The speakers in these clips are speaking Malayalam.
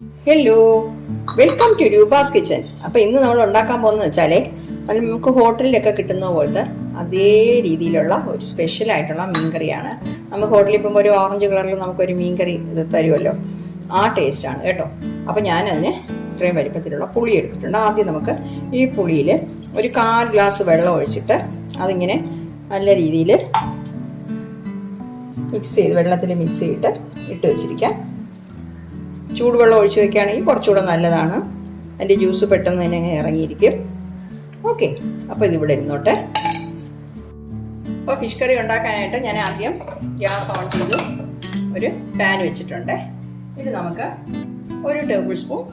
Hello welcome to Rupa's kitchen അപ്പോൾ ഇന്ന് നമ്മൾ ഉണ്ടാക്കാൻ പോകുന്നത് വെച്ചാലേ അത് നമുക്ക് ഹോട്ടലിലൊക്കെ കിട്ടുന്ന പോലത്തെ അതേ രീതിയിലുള്ള ഒരു സ്പെഷ്യൽ ആയിട്ടുള്ള മീൻകറിയാണ്. നമുക്ക് ഹോട്ടലിൽ പോകുമ്പോൾ ഒരു ഓറഞ്ച് കളറിൽ നമുക്കൊരു മീൻകറി ഇത് തരുമല്ലോ ആ ടേസ്റ്റാണ് കേട്ടോ. അപ്പോൾ ഞാനതിന് ഇത്രയും വലിപ്പത്തിലുള്ള പുളി എടുത്തിട്ടുണ്ട്. ആദ്യം നമുക്ക് ഈ പുളിയിൽ ഒരു കാൽ ഗ്ലാസ് വെള്ളം ഒഴിച്ചിട്ട് അതിങ്ങനെ നല്ല രീതിയിൽ മിക്സ് ചെയ്ത് വെള്ളത്തിൽ മിക്സ് ചെയ്തിട്ട് ഇട്ട് വെച്ചിരിക്കാം. ചൂടുവെള്ളം ഒഴിച്ച് വെക്കുകയാണെങ്കിൽ കുറച്ചുകൂടെ നല്ലതാണ്. അതിന്റെ ജ്യൂസ് പെട്ടെന്ന് തന്നെ ഇറങ്ങിയിരിക്കും. ഓക്കെ അപ്പോൾ ഇതിവിടെ ഇരുന്നോട്ടെ. അപ്പോൾ ഫിഷ് കറി ഉണ്ടാക്കാനായിട്ട് ഞാൻ ആദ്യം ഗ്യാസ് ഓൺ ചെയ്ത്. ഒരു പാൻ വെച്ചിട്ടുണ്ട്. ഇത് നമുക്ക് ഒരു ടേബിൾ സ്പൂൺ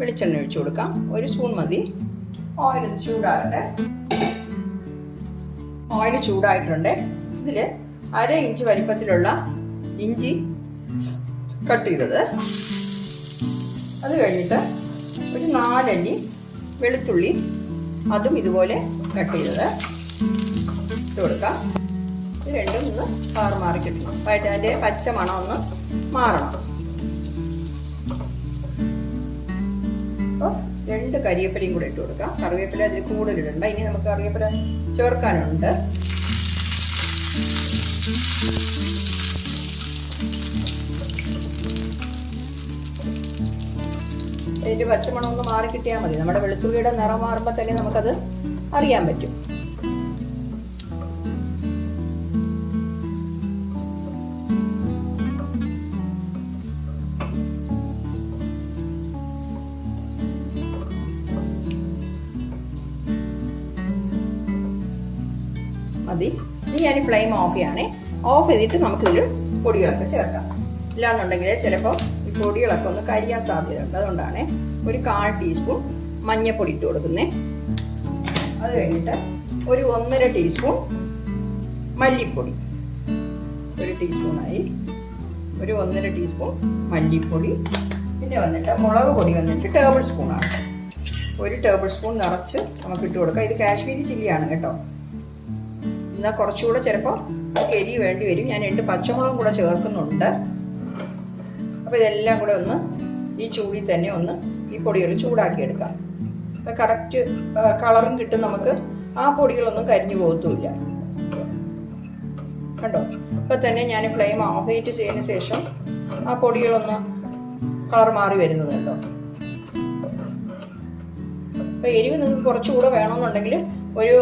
വെളിച്ചെണ്ണ ഒഴിച്ചു കൊടുക്കാം. ഒരു സ്പൂൺ മതി. ഓയിൽ ചൂടാകട്ടെ. ഓയിൽ ചൂടായിട്ടുണ്ട്. ഇതിൽ അര ഇഞ്ച് വലിപ്പത്തിലുള്ള ഇഞ്ചി കട്ട് ചെയ്തത്. അത് കഴിഞ്ഞിട്ട് ഒരു നാലല്ലി വെളുത്തുള്ളി അതും ഇതുപോലെ കട്ട് ചെയ്തത്. ഇട്ട് കൊടുക്കാം. രണ്ടും ഒന്ന് കളർ മാറി കിട്ടണം. അപ്പം അതിന്റെ പച്ച മണം ഒന്ന് മാറണം. അപ്പോൾ രണ്ട് കരിവേപ്പിലയും കൂടെ ഇട്ട് കൊടുക്കാം. കറിവേപ്പില അതിൽ കൂടുതലിടണ്ട ഇനി നമുക്ക് കറിവേപ്പില ചേർക്കാനുണ്ട്. ഇതിന്റെ പച്ചമണം ഒന്ന് മാറി കിട്ടിയാൽ മതി. നമ്മുടെ വെളുത്തുള്ളിയുടെ നിറം മാറുമ്പോൾ തന്നെ നമുക്കത് അറിയാൻ പറ്റും. മതി. ഇനി ഞാൻ ഫ്ലെയിം ഓഫ് ചെയ്യണേ. ഓഫ് ചെയ്തിട്ട് നമുക്കിതിൽ പൊടികളൊക്കെ ചേർക്കാം. ഇല്ലാന്നുണ്ടെങ്കിൽ ചിലപ്പോൾ പൊടികളൊക്കെ ഒന്ന് കരിയാൻ സാധ്യതയുണ്ട്. അതുകൊണ്ടാണ് ഒരു കാൽ ടീസ്പൂൺ മഞ്ഞൾപ്പൊടി ഇട്ട് കൊടുക്കുന്നത് അത് കഴിഞ്ഞിട്ട് ഒരു ഒന്നര ടീസ്പൂൺ മല്ലിപ്പൊടി. ഒരു ടീസ്പൂണായി ഒരു ഒന്നര ടീസ്പൂൺ മല്ലിപ്പൊടി. പിന്നെ വന്നിട്ട് മുളക് പൊടി വന്നിട്ട് ടേബിൾ സ്പൂണാണ് ഒരു ടേബിൾ സ്പൂൺ നിറച്ച് നമുക്ക് ഇട്ട് കൊടുക്കാം. ഇത് കാശ്മീരി ചില്ലിയാണ് കേട്ടോ. എന്നാൽ കുറച്ചുകൂടെ ചിലപ്പോൾ എരി വേണ്ടി വരും. ഞാൻ രണ്ട് പച്ചമുളകും കൂടെ ചേർക്കുന്നുണ്ട്. അപ്പോൾ ഇതെല്ലാം കൂടെ ഒന്ന് ഈ ചൂടിൽ തന്നെ ഒന്ന് ഈ പൊടികൾ ചൂടാക്കി എടുക്കാം അപ്പോൾ കറക്റ്റ് കളറും കിട്ടും നമുക്ക്. ആ പൊടികളൊന്നും കരിഞ്ഞു പോകത്തുമില്ല. കണ്ടോ? അപ്പോൾ തന്നെ ഞാൻ ഫ്ലെയിം ഓഫ് ചെയ്തിട്ട് ചെയ്തതിന് ശേഷം ആ പൊടികളൊന്ന് കളർ മാറി വരുന്നത് കേട്ടോ അപ്പോൾ എരിവ് നിങ്ങൾക്ക് കുറച്ചുകൂടെ വേണമെന്നുണ്ടെങ്കിൽ ഒരു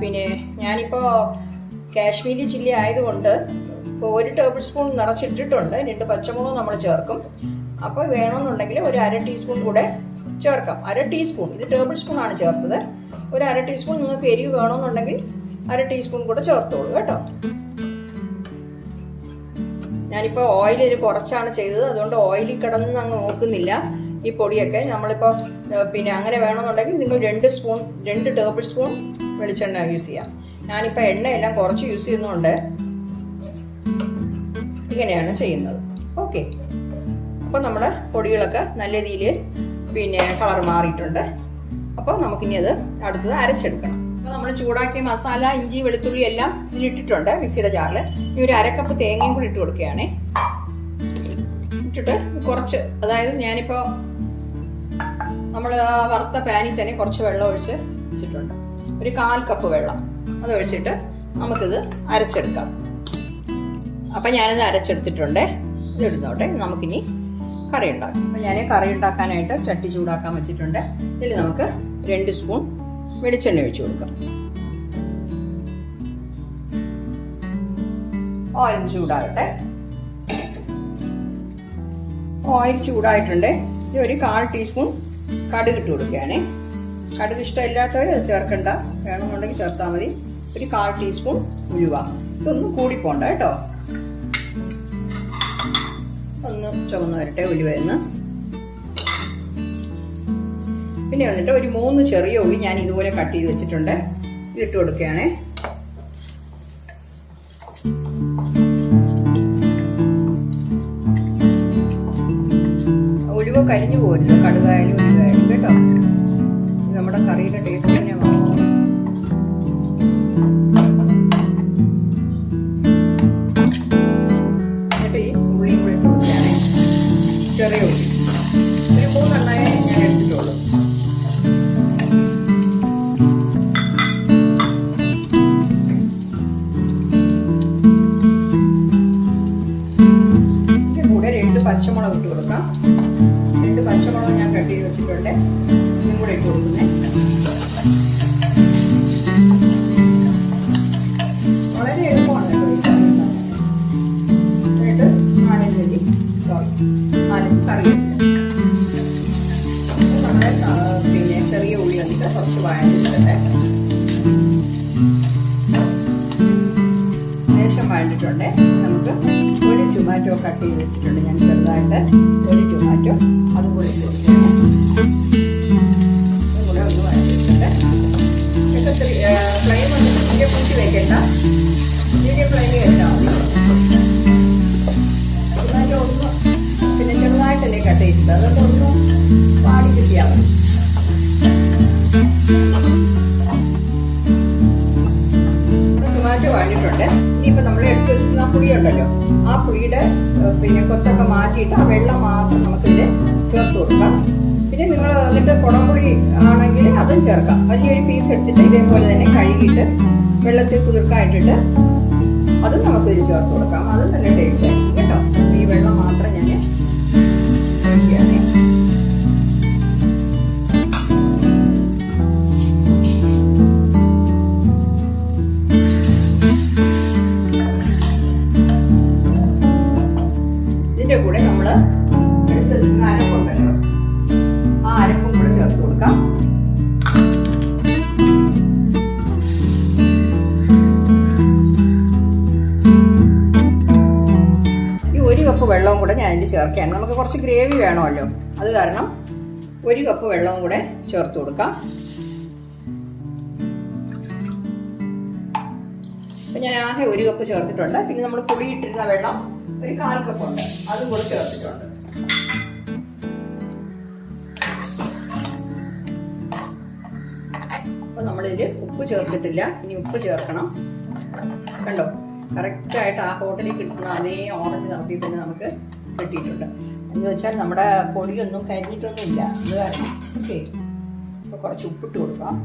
പിന്നെ ഞാനിപ്പോൾ കാശ്മീരി ചില്ലി ആയതുകൊണ്ട് ഇപ്പോൾ ഒരു ടേബിൾ സ്പൂൺ നിറച്ചിട്ടിട്ടുണ്ട്. രണ്ട് പച്ചമുളക് നമ്മൾ ചേർക്കും. അപ്പോൾ വേണമെന്നുണ്ടെങ്കിൽ ഒരു അര ടീസ്പൂൺ കൂടെ ചേർക്കാം. അര ടീസ്പൂൺ. ഇത് ടേബിൾ സ്പൂൺ ആണ് ചേർത്തത്. ഒരു അര ടീസ്പൂൺ നിങ്ങൾക്ക് എരിവ് വേണമെന്നുണ്ടെങ്കിൽ അര ടീസ്പൂൺ കൂടെ ചേർത്തോളൂ കേട്ടോ. ഞാനിപ്പോൾ ഓയിൽ ഒരു കുറച്ചാണ് ചെയ്തത്. അതുകൊണ്ട് ഓയിലിൽ കിടന്ന് അങ്ങ് നോക്കുന്നില്ല ഈ പൊടിയൊക്കെ നമ്മളിപ്പോൾ പിന്നെ അങ്ങനെ വേണമെന്നുണ്ടെങ്കിൽ നിങ്ങൾ രണ്ട് സ്പൂൺ രണ്ട് ടേബിൾ സ്പൂൺ വെളിച്ചെണ്ണ യൂസ് ചെയ്യാം. ഞാനിപ്പോൾ എണ്ണയെല്ലാം കുറച്ച് യൂസ് ചെയ്യുന്നതുകൊണ്ട് ഇങ്ങനെയാണ് ചെയ്യുന്നത്. ഓക്കെ അപ്പോൾ നമ്മുടെ പൊടികളൊക്കെ നല്ല രീതിയിൽ പിന്നെ കളർ മാറിയിട്ടുണ്ട്. അപ്പോൾ നമുക്കിനി അത് അടുത്തത് അരച്ചെടുക്കണം. അപ്പോൾ നമ്മൾ ചൂടാക്കിയ മസാല ഇഞ്ചി വെളുത്തുള്ളി എല്ലാം ഇതിലിട്ടിട്ടുണ്ട് മിക്സിയുടെ ജാറിൽ. ഇനി ഒരു അരക്കപ്പ് തേങ്ങയും കൂടി ഇട്ട് കൊടുക്കുകയാണേ. ഇട്ടിട്ട് കുറച്ച് അതായത് ഞാനിപ്പോൾ നമ്മൾ ആ വറുത്ത പാനിൽ തന്നെ കുറച്ച് വെള്ളം ഒഴിച്ച് വെച്ചിട്ടുണ്ട്. ഒരു കാൽ കപ്പ് വെള്ളം അത് ഒഴിച്ചിട്ട് നമുക്കിത് അരച്ചെടുക്കാം. അപ്പം ഞാനിത് അരച്ചെടുത്തിട്ടുണ്ട്. ഇതിടുന്നോട്ടെ നമുക്കിനി കറി ഉണ്ടാക്കാം. അപ്പം ഞാൻ കറി ഉണ്ടാക്കാനായിട്ട് ചട്ടി ചൂടാക്കാൻ വെച്ചിട്ടുണ്ട്. ഇതിൽ നമുക്ക് രണ്ട് സ്പൂൺ വെളിച്ചെണ്ണ ഒഴിച്ചു കൊടുക്കാം. ഓയിൽ ചൂടാകട്ടെ. ഓയിൽ ചൂടായിട്ടുണ്ട്. ഇത് ഒരു കാൽ ടീസ്പൂൺ കടുക് ഇട്ട് കൊടുക്കുകയാണേ. കടുക് ഇഷ്ടമില്ലാത്തവർ അത് ചേർക്കണ്ട. വേണമെന്നുണ്ടെങ്കിൽ ചേർത്താൽ മതി. ഒരു കാൽ ടീസ്പൂൺ ഉലുവ. ഇതൊന്നും കൂടി പോണ്ട കേട്ടോ. ചുവന്ന് വരട്ടെ ഉലുവയെന്ന്. പിന്നെ വന്നിട്ട് ഒരു മൂന്ന് ചെറിയ ഉള്ളി ഞാൻ ഇതുപോലെ കട്ട് ചെയ്ത് വെച്ചിട്ടുണ്ട്. ഇതിട്ട് കൊടുക്കുകയാണേ. ഉലുവ കരിഞ്ഞു പോരുത് കടുകായാലും പച്ചമുളക് ഇട്ട് കൊടുക്കാം. രണ്ട് പച്ചമുളക് ഞാൻ കട്ട് ചെയ്ത് വെച്ചിട്ടുണ്ട്. ഇതും കൂടെ ഇട്ട് കൊടുക്കുന്നേ. വളരെ എളുപ്പമാണ് എന്നിട്ട് നാലഞ്ച് അരി സോറി നാലഞ്ച് കറിയുണ്ട് നമ്മുടെ ടൊമാറ്റോ കട്ട് ചെയ്ത് വെച്ചിട്ടുണ്ട്. ഞാൻ ചെറുതായിട്ട് ഒരു ടൊമാറ്റോ അതുപോലെ കൂടി ഇട്ട് കൂടെ ഒന്ന് ഫ്ലെയിം ഒന്ന് മീഡിയം കൂട്ടി വെക്കേണ്ട. മീഡിയം ഫ്ലെയിമിൽ വെച്ചാൽ മാറ്റിയിട്ട് ആ വെള്ളം മാത്രം നമുക്കിതിൽ ചേർത്ത് കൊടുക്കാം. പിന്നെ നിങ്ങൾ എന്നിട്ട് കുടംപൊടി ആണെങ്കിൽ അതും ചേർക്കാം. വലിയൊരു പീസ് എടുത്തിട്ട് ഇതേപോലെ തന്നെ കഴുകിയിട്ട് വെള്ളത്തിൽ കുതിർക്കായിട്ടിട്ട് അതും നമുക്കിതിൽ ചേർത്ത് കൊടുക്കാം. അതും നല്ല ടേസ്റ്റ് നമ്മൾ എടുത്ത് വെച്ചിരുന്ന അരപ്പുണ്ടല്ലോ ആ അരപ്പും കൂടെ ചേർത്ത് കൊടുക്കാം. ഈ ഒരു കപ്പ് വെള്ളവും കൂടെ ഞാൻ ഇതിൽ ചേർക്കുകയാണ്. നമുക്ക് കുറച്ച് ഗ്രേവി വേണമല്ലോ. അത് കാരണം ഒരു കപ്പ് വെള്ളവും കൂടെ ചേർത്ത് കൊടുക്കാം. അപ്പം ഞാൻ ആകെ ഒരു കപ്പ് ചേർത്തിട്ടുണ്ട്. പിന്നെ നമ്മൾ പൊടിയിട്ടിരുന്ന വെള്ളം ഒരു കാൽ കപ്പ് ഉണ്ട്. അതും കൂടെ ചേർത്തിട്ടുണ്ട്. അപ്പം നമ്മളിതിൽ ഉപ്പ് ചേർത്തിട്ടില്ല. ഇനി ഉപ്പ് ചേർക്കണം. കണ്ടോ? കറക്റ്റായിട്ട് ആ ഹോട്ടലിൽ കിട്ടുന്ന അതേ ഓറഞ്ച് നിറത്തിൽ തന്നെ നമുക്ക് കിട്ടിയിട്ടുണ്ട്. എന്ന് വെച്ചാൽ നമ്മുടെ പൊടിയൊന്നും കരിഞ്ഞിട്ടൊന്നും ഇല്ല അത് കാരണം ഓക്കെ അപ്പോൾ കുറച്ച് ഉപ്പിട്ട് കൊടുക്കാം.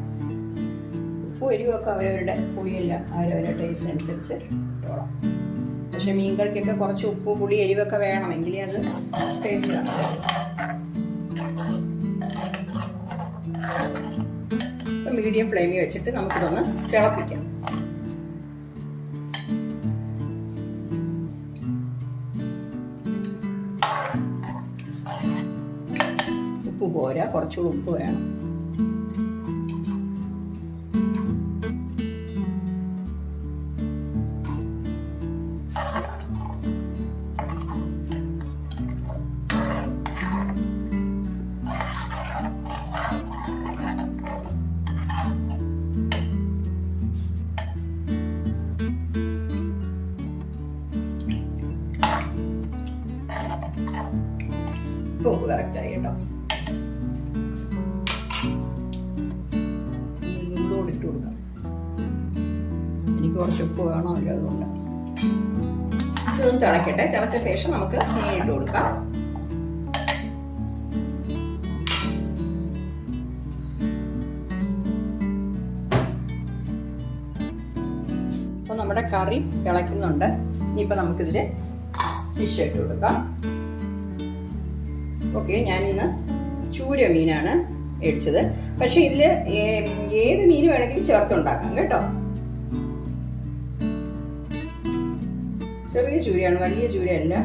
ഉപ്പും എരിവൊക്കെ അവരവരുടെ പുളിയല്ല അവരവരുടെ ടേസ്റ്റ് അനുസരിച്ച് ഇട്ടോളാം. പക്ഷെ മീൻകറിക്കൊക്കെ കുറച്ച് ഉപ്പ് പുളി എരിവൊക്കെ വേണമെങ്കിൽ അത് ടേസ്റ്റ് ആണ് മീഡിയം ഫ്ലെയിമിൽ വെച്ചിട്ട് നമുക്കിതൊന്ന് തിളപ്പിക്കാം. ഉപ്പ് പോരാ കുറച്ചുകൂടി ഉപ്പ് വേണം. ഇട്ട് കൊടുക്കാം. എനിക്ക് കുറച്ച് ഉപ്പ് വേണമല്ലോ അതുകൊണ്ട്. ഇതൊന്ന് തിളക്കട്ടെ. തിളച്ച ശേഷം നമുക്ക് മീൻ ഇട്ട് കൊടുക്കാം. അപ്പോൾ നമ്മുടെ കറി തിളയ്ക്കുന്നുണ്ട്. ഇനിയിപ്പോൾ നമുക്കിതിൽ ഫിഷ് ഇട്ട് കൊടുക്കാം. ഓക്കെ ഞാനിന്ന് ചൂര മീനാണ് മേടിച്ചത്. പക്ഷെ ഇതിൽ ഏത് മീൻ വേണമെങ്കിലും ചേർത്തുണ്ടാക്കാം കേട്ടോ. ചെറിയ ചൂരയാണ് വലിയ ചൂരയല്ല.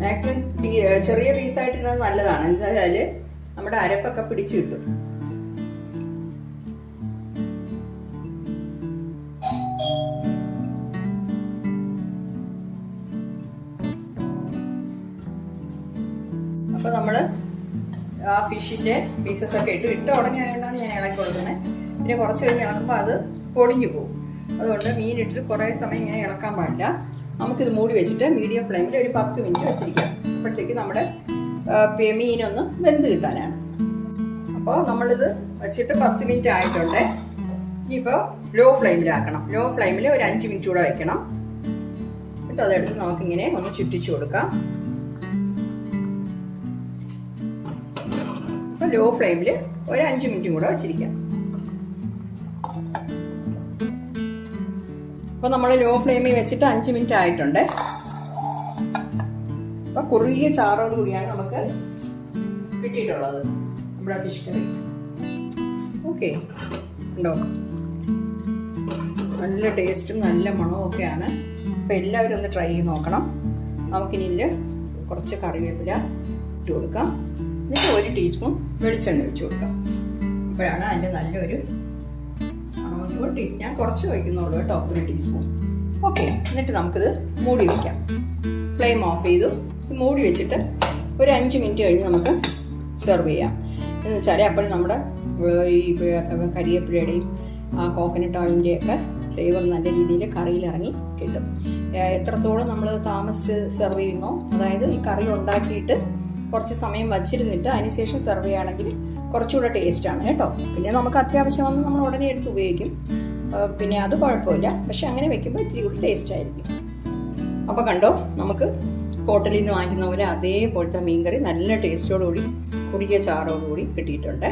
മാക്സിമം ചെറിയ പീസായിട്ടിരുന്നത് നല്ലതാണ്. എന്താ വെച്ചാൽ നമ്മുടെ അരപ്പൊക്കെ പിടിച്ചു കിട്ടും. ഫിഷിന്റെ പീസസ് ഒക്കെ ഇട്ട് ഇട്ട ഉടനെ ആയതുകൊണ്ടാണ് ഞാൻ ഇളക്കി കൊടുക്കുന്നത്. പിന്നെ കുറച്ച് കഴിഞ്ഞ് ഇളക്കുമ്പോൾ അത് പൊടിഞ്ഞു പോകും. അതുകൊണ്ട് മീൻ ഇട്ടിട്ട് കുറേ സമയം ഇങ്ങനെ ഇളക്കാൻ പാടില്ല. നമുക്കിത് മൂടി വെച്ചിട്ട് മീഡിയം ഫ്ലെയിമിൽ ഒരു പത്ത് മിനിറ്റ് വെച്ചിരിക്കാം. അപ്പോഴത്തേക്ക് നമ്മുടെ മീനൊന്ന് വെന്ത് കിട്ടാനാണ്. അപ്പോൾ നമ്മളിത് വെച്ചിട്ട് പത്ത് മിനിറ്റ് ആയിട്ടുണ്ട്. ഇനിയിപ്പോൾ ലോ ഫ്ലെയിമിലാക്കണം ലോ ഫ്ലെയിമിൽ ഒരു അഞ്ച് മിനിറ്റ് കൂടെ വെക്കണം. എന്നിട്ട് അതെടുത്ത് നമുക്കിങ്ങനെ ഒന്ന് ചുറ്റിച്ചു കൊടുക്കാം. ലോ ഫ്ലെയിമിൽ ഒരു അഞ്ച് മിനിറ്റും കൂടെ വെച്ചിരിക്കാം. അപ്പോൾ നമ്മൾ ലോ ഫ്ലെയിമിൽ വെച്ചിട്ട് അഞ്ച് മിനിറ്റ് ആയിട്ടുണ്ട്. അപ്പോൾ കുറുകിയ ചാറോട് കൂടിയാണ് നമുക്ക് കിട്ടിയിട്ടുള്ളത് നമ്മുടെ ഫിഷ് കറി ഓക്കെ ഉണ്ടോ നല്ല ടേസ്റ്റും നല്ല മണവും ഒക്കെയാണ്. അപ്പോൾ എല്ലാവരും ഒന്ന് ട്രൈ ചെയ്ത് നോക്കണം. നമുക്കിനി കുറച്ച് കറിവേപ്പില ഇട്ട് കൊടുക്കാം. എന്നിട്ട് ഒരു ടീസ്പൂൺ വെളിച്ചെണ്ണ ഒഴിച്ചു കൊടുക്കാം. അപ്പോഴാണ് അതിന്റെ നല്ലൊരു ഒരു ടീസ്പൂൺ ഞാൻ കുറച്ച് കഴിക്കുന്നുള്ളൂ കേട്ടോ ഒരു ടീസ്പൂൺ ഓക്കെ എന്നിട്ട് നമുക്കിത് മൂടി വയ്ക്കാം ഫ്ലെയിം ഓഫ് ചെയ്തു. മൂടി വെച്ചിട്ട് ഒരു അഞ്ച് മിനിറ്റ് കഴിഞ്ഞ് നമുക്ക് സെർവ് ചെയ്യാം. എന്ന് വെച്ചാൽ അപ്പോൾ നമ്മുടെ ഈ കരിയപ്പിഴയുടെയും കോക്കനട്ട് ഓയിലിന്റെയൊക്കെ ഫ്ലേവർ നല്ല രീതിയിൽ കറിയിൽ ഇറങ്ങി കിട്ടും. എത്രത്തോളം നമ്മൾ താമസിച്ച് സെർവ് ചെയ്യുന്നോ അതായത് ഈ കറി ഉണ്ടാക്കിയിട്ട് കുറച്ച് സമയം വച്ചിരുന്നിട്ട് അതിനുശേഷം സെർവ് ചെയ്യുകയാണെങ്കിൽ കുറച്ചുകൂടെ ടേസ്റ്റാണ് കേട്ടോ. പിന്നെ നമുക്ക് അത്യാവശ്യം വന്ന് നമ്മൾ ഉടനെ എടുത്ത് ഉപയോഗിക്കും. പിന്നെ അത് കുഴപ്പമില്ല. പക്ഷെ അങ്ങനെ വെക്കുമ്പോൾ ഇച്ചിരി കൂടി ടേസ്റ്റ് ആയിരിക്കും. അപ്പോൾ കണ്ടോ നമുക്ക് ഹോട്ടലിൽ നിന്ന് വാങ്ങിക്കുന്ന പോലെ അതേപോലത്തെ മീൻകറി നല്ല ടേസ്റ്റോടുകൂടി കുറുകിയ ചാറോടുകൂടി കിട്ടിയിട്ടുണ്ട്.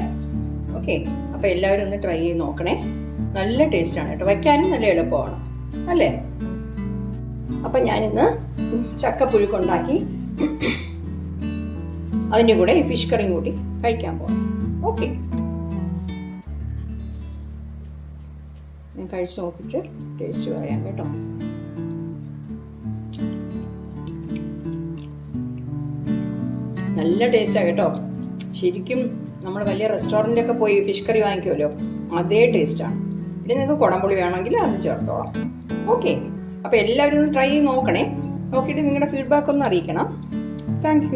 ഓക്കെ അപ്പോൾ എല്ലാവരും ഒന്ന് ട്രൈ ചെയ്ത് നോക്കണേ. നല്ല ടേസ്റ്റാണ് കേട്ടോ. വയ്ക്കാനും നല്ല എളുപ്പമാണ്. അല്ലേ? അപ്പം ഞാനിന്ന് ചക്കപ്പുഴുക്കുണ്ടാക്കി അതിന്റെ കൂടെ ഫിഷ് കറിയും കൂടി കഴിക്കാൻ പോകാം ഓക്കെ ഞാൻ കഴിച്ച് നോക്കിയിട്ട് ടേസ്റ്റ് പറയാം കേട്ടോ. നല്ല ടേസ്റ്റാണ് കേട്ടോ. ശരിക്കും നമ്മൾ വലിയ റെസ്റ്റോറന്റിലൊക്കെ പോയി ഫിഷ് കറി വാങ്ങിക്കുമല്ലോ അതേ ടേസ്റ്റാണ് പിന്നെ നിങ്ങൾക്ക് കുടംപുളി വേണമെങ്കിൽ അത് ചേർത്തോളാം. ഓക്കെ അപ്പോൾ എല്ലാവരും ഒന്ന് ട്രൈ ചെയ്ത് നോക്കണേ. നോക്കിയിട്ട് നിങ്ങളുടെ ഫീഡ്ബാക്ക് ഒന്ന് അറിയിക്കണം. താങ്ക്